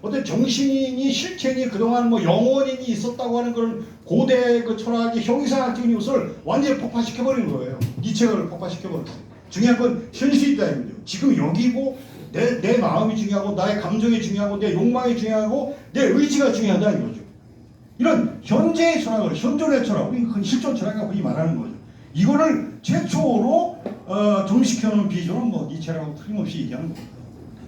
어떤 정신이 실체니 그동안 뭐 영원인이 있었다고 하는 그런 고대 그 철학의 형이상학적인 요소를 완전히 폭파시켜 버린 거예요. 니체를 폭파시켜 버렸어요. 중요한 건 현실이 있다 이거죠. 지금 여기고 내, 내 마음이 중요하고 나의 감정이 중요하고 내 욕망이 중요하고 내 의지가 중요하다 이거죠. 이런 현재의 철학을 현존의 철학, 우리 그 실존 철학이라고 말하는 거죠. 이거를 최초로 어, 정식해놓은 비전은 뭐 니체라고 틀림없이 얘기하는 겁니다.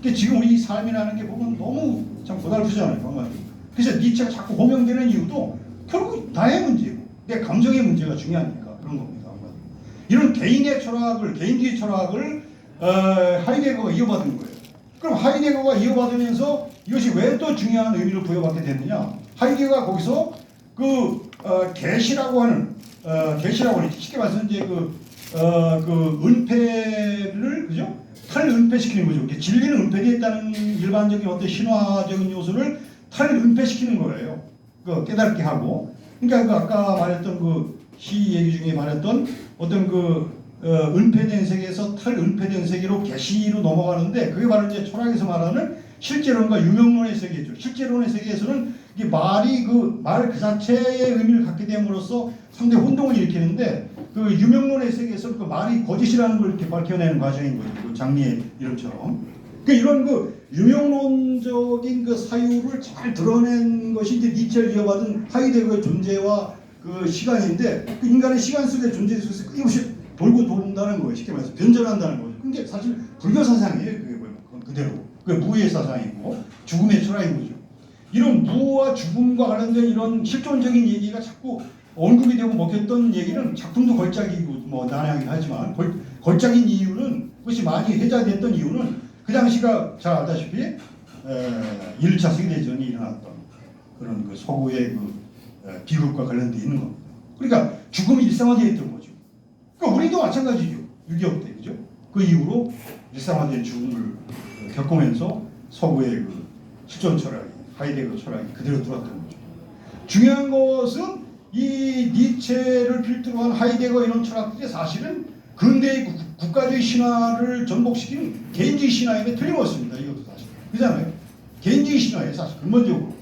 그러니까 지금 우리 삶이라는 게 보면 너무 참 고달프잖아요, 한마디. 그래서 니체가 자꾸 호명되는 이유도 결국 나의 문제고 내 감정의 문제가 중요하니까 그런 겁니다, 한마디. 이런 개인의 철학을 개인주의 철학을 어, 하이데거가 이어받은 거예요. 그럼 하이데거가 이어받으면서 이것이 왜 또 중요한 의미를 부여받게 됐느냐? 하이데거가 거기서 그 어, 계시라고 하는 어, 계시라고 하는 쉽게 말해서 이제 그, 어, 그 은폐를 그죠? 탈 은폐시키는 거죠. 진리는 은폐되어 있다는 일반적인 어떤 신화적인 요소를 탈 은폐시키는 거예요. 그 깨닫게 하고. 그러니까 그 아까 말했던 그 시 얘기 중에 말했던 어떤 그 어, 은폐된 세계에서 탈 은폐된 세계로 계시로 넘어가는데 그게 바로 이제 철학에서 말하는 실제론과 유명론의 세계죠. 실제론의 세계에서는 이게 말이 그 말 그 자체의 의미를 갖게 됨으로써 상당히 혼동을 일으키는데 그 유명론의 세계에서 그 말이 거짓이라는 걸 이렇게 밝혀내는 과정인 거죠. 그 장미의 이름처럼. 그 이런 그 유명론적인 그 사유를 잘 드러낸 것이 이제 니체를 이어받은 하이데거의 존재와 그 시간인데 그 인간의 시간 속의 존재 속에서 끊임없이 돌고 도는다는 거예요. 쉽게 말해서 변절한다는 거죠. 근데 사실 불교 사상이에요. 그게 뭐 그대로. 그 무의 사상이고 죽음의 철학인 거죠. 이런 무와 죽음과 관련된 이런 실존적인 얘기가 자꾸 언급이 되고 먹혔던 얘기는 작품도 걸작이고 뭐 난해하긴 하지만 걸, 걸작인 이유는 그것이 많이 회자됐던 이유는 그 당시가 잘 알다시피 에, 1차 세계대전이 일어났던 그런 그 서구의 그 에, 비극과 관련돼 있는 겁니다. 그러니까 죽음이 일상화되었던 거죠. 그러니까 우리도 마찬가지죠. 6.25 때 그죠? 그 이후로 일상화된 죽음을 어, 겪으면서 서구의 그 실존 철학이 하이데거 철학이 그대로 들어왔던 거죠. 중요한 것은 이 니체를 필두로 한 하이데거 이런 철학들이 사실은 근대의 국- 국가주의 신화를 전복시키는 개인주의 신화임에 틀림없습니다. 이것도 사실. 그잖아요. 개인주의 신화예요, 사실. 근본적으로.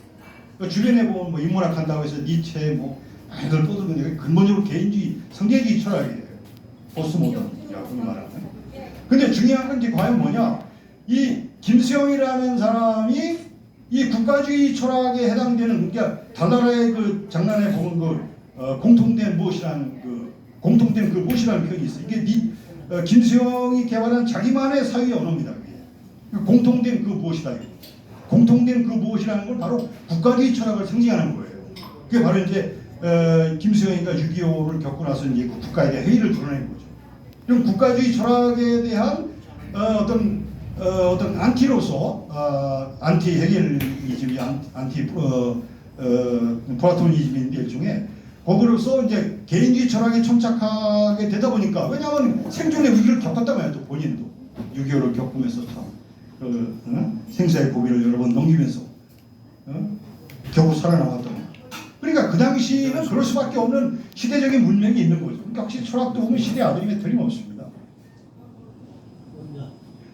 그 주변에 보면 뭐 인문학 한다고 해서 니체 뭐 많이들 떠들는데 근본적으로 개인주의, 성계주의 철학이에요. 흔히 말하는. 근데 중요한 건 이제 과연 뭐냐? 이 김수영이라는 사람이 이 국가주의 철학에 해당되는 그러니까 다나라의 그 장난에 보면 그 어, 공통된 무엇이라는 그 공통된 그 무엇이라는 표현이 있어. 요 이게 니, 어, 김수영이 개발한 자기만의 사유의 언어입니다. 그 공통된 그 무엇이다. 이거. 공통된 그 무엇이라는 건 바로 국가주의 철학을 상징하는 거예요. 그게 바로 이제 어, 김수영이가 6.25를 겪고 나서 이제 그 국가에 대한 회의를 드러낸 거죠. 그럼 국가주의 철학에 대한 어, 어떤 어, 어떤 안티로서 어, 안티 헤겔이즘이 안- 안티 어, 어, 플라토니즘인데 일종의 거기로서 이제 개인주의 철학에 천착하게 되다 보니까 왜냐하면 생존의 위기를 겪었단 말이에요 또 본인도 6.25를 겪으면서 참 그, 어? 생사의 고비를 여러 번 넘기면서 어? 겨우 거예요. 그러니까 그 당시는 그럴 수밖에 없는 시대적인 문명이 있는 거죠. 그러니까 확실히 철학도 보면 시대 아들임에 틀림없습니다.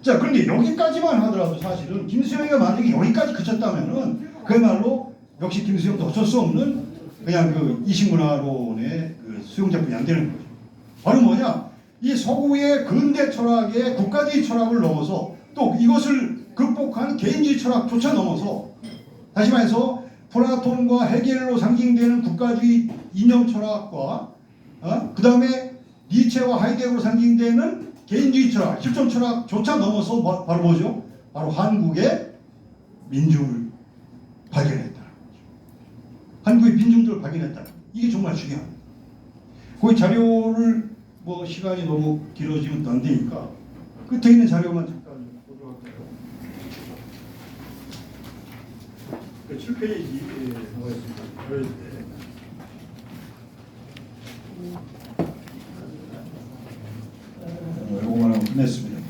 자, 그런데 여기까지만 하더라도 사실은 김수영이가 만약에 여기까지 그쳤다면은 그야말로 역시 김수영도 어쩔 수 없는 그냥 그 이식문화론의 그 수용작품이 안 되는 거죠. 바로 뭐냐? 이 서구의 근대 철학의 국가주의 철학을 넘어서 또 이것을 극복한 개인주의 철학조차 넘어서 다시 말해서 플라톤과 헤겔로 상징되는 국가주의 이념 철학과 어? 그 다음에 니체와 하이데거로 상징되는 개인주의 철학, 실존 철학조차 넘어서 바, 바로 뭐죠? 바로 한국의 민중을 발견했다는 거죠. 한국의 민중들을 발견했다. 이게 정말 중요합니다. 그 자료를 뭐 시간이 너무 길어지면 또안 되니까 끝에 있는 자료만 잠깐 보도록 할까요? 그 7페이지 나와 있습니다. 요거만 하고 끝 냈습니다.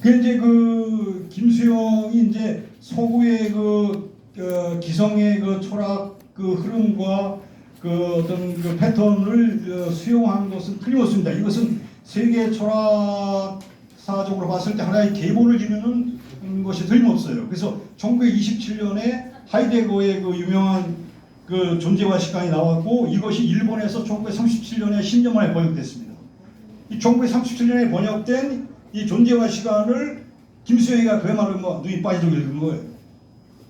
그 이제 그 김수영이 이제 서구의 그 어, 기성의 그 철학 그 흐름과 그 어떤 그 패턴을 어, 수용한 것은 틀림없습니다. 이것은 세계 철학사적으로 봤을 때 하나의 계보를 한 것이 틀림없어요. 그래서 1927년에 하이데거의 그 유명한 그 존재와 시간이 나왔고 이것이 일본에서 1937년에 10년 만에 번역됐습니다. 이 1937년에 번역된 이 존재와 시간을 김수영이가 그야말로 뭐 눈이 빠지도록 읽은 거예요.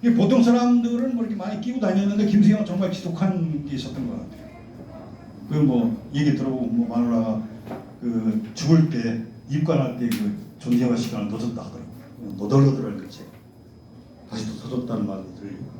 이게 보통 사람들은 뭐 이렇게 많이 끼고 다녔는데 김수영은 정말 지독한 게 있었던 것 같아요. 그 뭐 얘기 들어보고 뭐 마누라가 그 죽을 때 입관할 때 그 존재와 시간을 넣어줬다 하더라고요. 너덜너덜한 그 책. 다시 또 터졌다는 말도 들리고.